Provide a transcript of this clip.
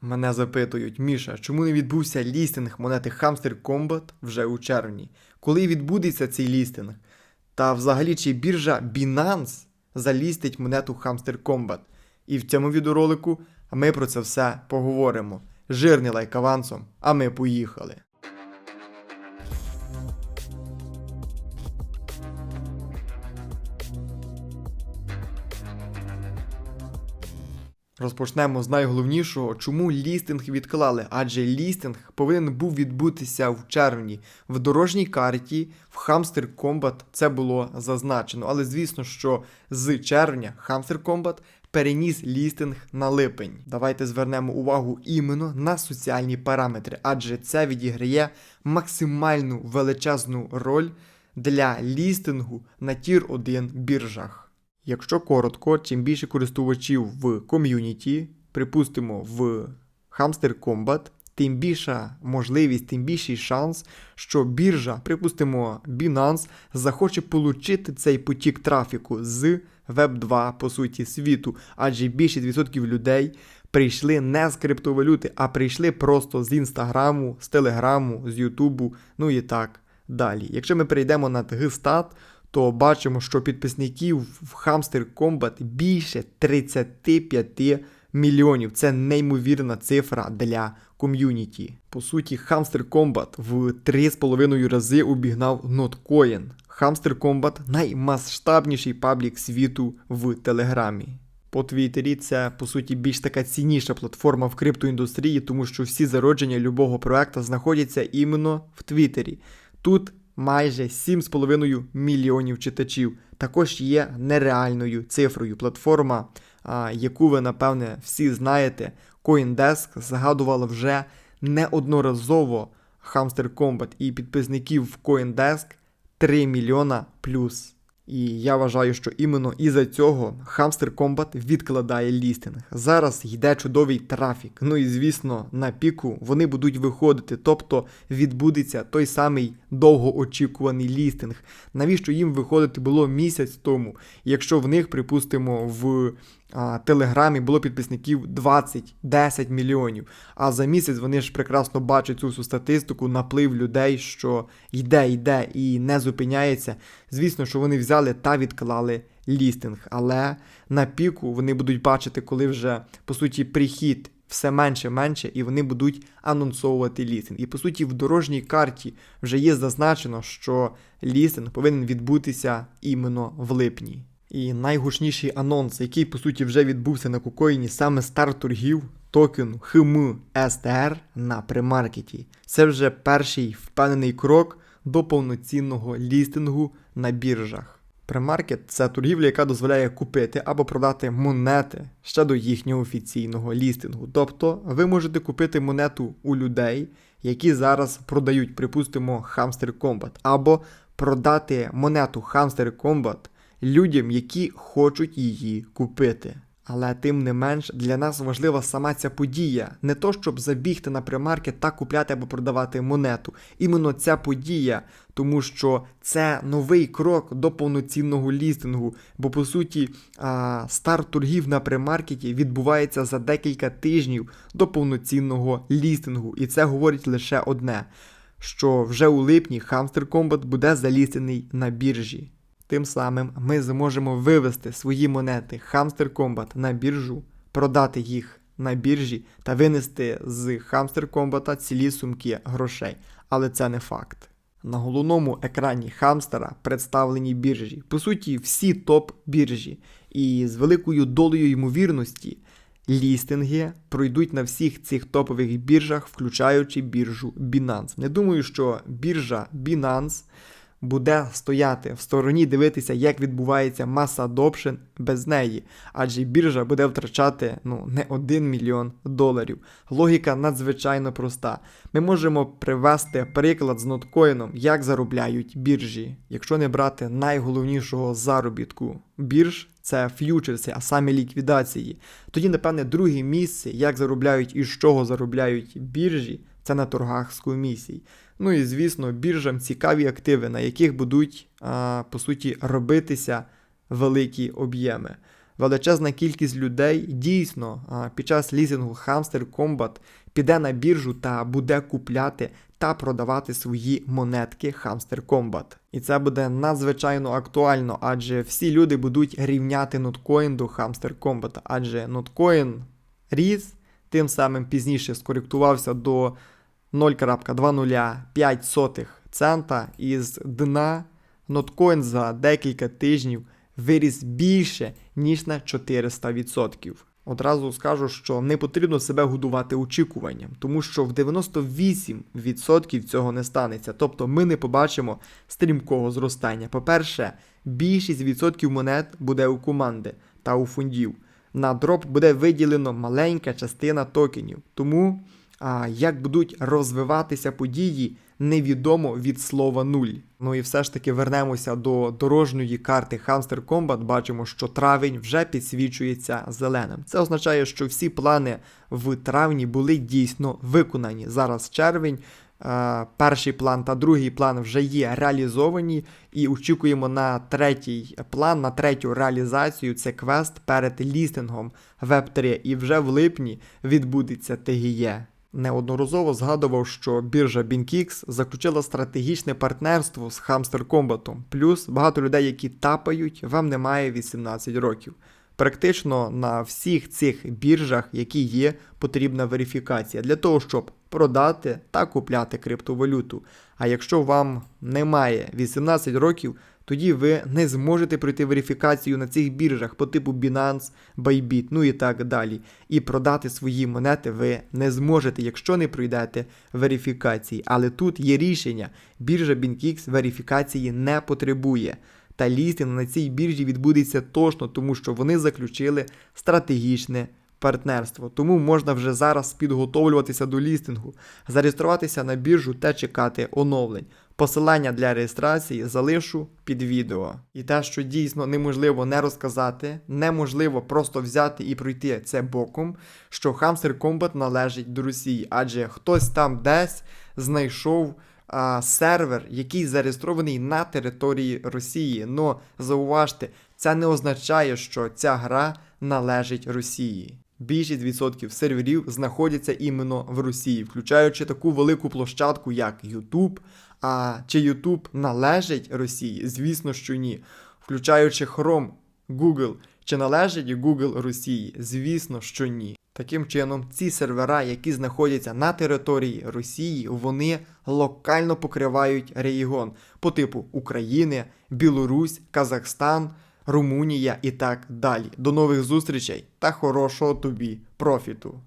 Мене запитують, Міша, чому не відбувся лістинг монети Hamster Combat вже у червні? Коли відбудеться цей лістинг? Та взагалі чи біржа Binance залістить монету Hamster Combat? І в цьому відеоролику ми про це все поговоримо. Жирний лайк авансом, а ми поїхали. Розпочнемо з найголовнішого, чому лістинг відклали, адже лістинг повинен був відбутися в червні. В дорожній карті в Hamster Combat це було зазначено. Але звісно, що з червня Hamster Combat переніс лістинг на липень. Давайте звернемо увагу іменно на соціальні параметри, адже це відіграє максимальну величезну роль для лістингу на тір 1 біржах. Якщо коротко, чим більше користувачів в ком'юніті, припустимо в Hamster Combat, тим більша можливість, тим більший шанс, що біржа, припустимо, Binance, захоче получити цей потік трафіку з Web2, по суті, світу, адже більшість відсотків людей прийшли не з криптовалюти, а прийшли просто з Інстаграму, з Телеграму, з Ютубу, ну і так далі. Якщо ми перейдемо на Тгстат, то бачимо, що підписників в Hamster Combat більше 35 мільйонів. Це неймовірна цифра для ком'юніті. По суті, Hamster Combat в 3,5 рази обігнав Notcoin. Hamster Combat наймасштабніший паблік світу в Телеграмі. По Твіттері це по суті більш така цінніша платформа в криптоіндустрії, тому що всі зародження любого проекту знаходяться іменно в Твіттері. Тут майже 7,5 мільйонів читачів. Також є нереальною цифрою. Платформа, яку ви, напевне, всі знаєте, CoinDesk згадувала вже неодноразово Hamster Combat і підписників в CoinDesk 3 мільйона плюс. І я вважаю, що іменно із-за цього Hamster Combat відкладає лістинг. Зараз йде чудовий трафік. Ну і звісно, на піку вони будуть виходити, тобто відбудеться той самий довгоочікуваний лістинг. Навіщо їм виходити було місяць тому, якщо в них, припустимо, в Телеграмі було підписників 20-10 мільйонів. А за місяць вони ж прекрасно бачать цю статистику, наплив людей, що йде, йде і не зупиняється. Звісно, що вони взяли та відклали лістинг, але на піку вони будуть бачити, коли вже по суті прихід. Все менше менше, і вони будуть анонсовувати лістинг. І по суті, в дорожній карті вже є зазначено, що лістинг повинен відбутися іменно в липні. І найгучніший анонс, який по суті вже відбувся на кукоїні, саме старт торгів токену СТР на премаркеті. Це вже перший впевнений крок до повноцінного лістингу на біржах. Премаркет це торгівля, яка дозволяє купити або продати монети ще до їхнього офіційного лістингу. Тобто ви можете купити монету у людей, які зараз продають, припустимо, Hamster Combat, або продати монету Hamster Combat людям, які хочуть її купити. Але тим не менш для нас важлива сама ця подія, не то щоб забігти на премаркет та купляти або продавати монету. Іменно ця подія, тому що це новий крок до повноцінного лістингу. Бо по суті старт торгів на премаркеті відбувається за декілька тижнів до повноцінного лістингу. І це говорить лише одне: що вже у липні Hamster Combat буде залістений на біржі. Тим самим ми зможемо вивести свої монети Hamster Combat на біржу, продати їх на біржі та винести з Hamster Combat цілі сумки грошей. Але це не факт. На головному екрані хамстера представлені біржі. По суті, всі топ-біржі. І з великою долею ймовірності лістинги пройдуть на всіх цих топових біржах, включаючи біржу Binance. Не думаю, що біржа Binance буде стояти в стороні, дивитися, як відбувається маса adoption без неї, адже біржа буде втрачати ну, не 1 мільйон доларів. Логіка надзвичайно проста. Ми можемо привести приклад з ноткоїном, як заробляють біржі, якщо не брати найголовнішого заробітку бірж. Це ф'ючерси, а саме ліквідації. Тоді, напевне, друге місце, як заробляють і з чого заробляють біржі, це на торгах з комісій. Ну і звісно, біржам цікаві активи, на яких будуть, а, по суті, робитися великі об'єми. величезна кількість людей дійсно під час лізингу Hamster Combat піде на біржу та буде купляти та продавати свої монетки Hamster Combat. І це буде надзвичайно актуально, адже всі люди будуть рівняти ноткоін до Hamster Combat, адже ноткоін ріс, тим самим пізніше скоректувався до 0.2005 цента із дна ноткоін за декілька тижнів виріс більше, ніж на 400%. Одразу скажу, що не потрібно себе годувати очікуванням, тому що в 98% цього не станеться. Тобто ми не побачимо стрімкого зростання. По-перше, більшість відсотків монет буде у команди та у фондів. На дроп буде виділено маленька частина токенів. Тому як будуть розвиватися події, невідомо від слова нуль. Ну і все ж таки вернемося до дорожньої карти Hamster Combat. Бачимо, що травень вже підсвічується зеленим. Це означає, що всі плани в травні були дійсно виконані. Зараз червень. е, Перший план та другий план вже є реалізовані, і очікуємо на третій план, на третю реалізацію. Це квест перед лістингом Web3. І вже в липні відбудеться ТГЄ. Неодноразово згадував, що біржа BinkX заключила стратегічне партнерство з Hamster Combat. Плюс багато людей, які тапають, вам немає 18 років. Практично на всіх цих біржах, які є, потрібна верифікація для того, щоб продати та купляти криптовалюту. А якщо вам немає 18 років, тоді ви не зможете пройти верифікацію на цих біржах по типу Binance, Bybit, ну і так далі. І продати свої монети ви не зможете, якщо не пройдете верифікації. Але тут є рішення: біржа BinkX верифікації не потребує. Та лістинг на цій біржі відбудеться точно, тому що вони заключили стратегічне партнерство. Тому можна вже зараз підготовлюватися до лістингу, зареєструватися на біржу та чекати оновлень. Посилання для реєстрації залишу під відео. І те, що дійсно неможливо не розказати, неможливо просто взяти і пройти це боком, що Hamster Combat належить до Росії, адже хтось там десь знайшов сервер, який зареєстрований на території Росії. Но зауважте, це не означає, що ця гра належить Росії. Більшість відсотків серверів знаходяться іменно в Росії, включаючи таку велику площадку, як YouTube. А чи YouTube належить Росії? Звісно, що ні. Включаючи Chrome, Google, чи належить Google Росії? Звісно, що ні. Таким чином, ці сервера, які знаходяться на території Росії, вони локально покривають регіон по типу України, Білорусь, Казахстан, Румунія і так далі. До нових зустрічей та хорошого тобі профіту!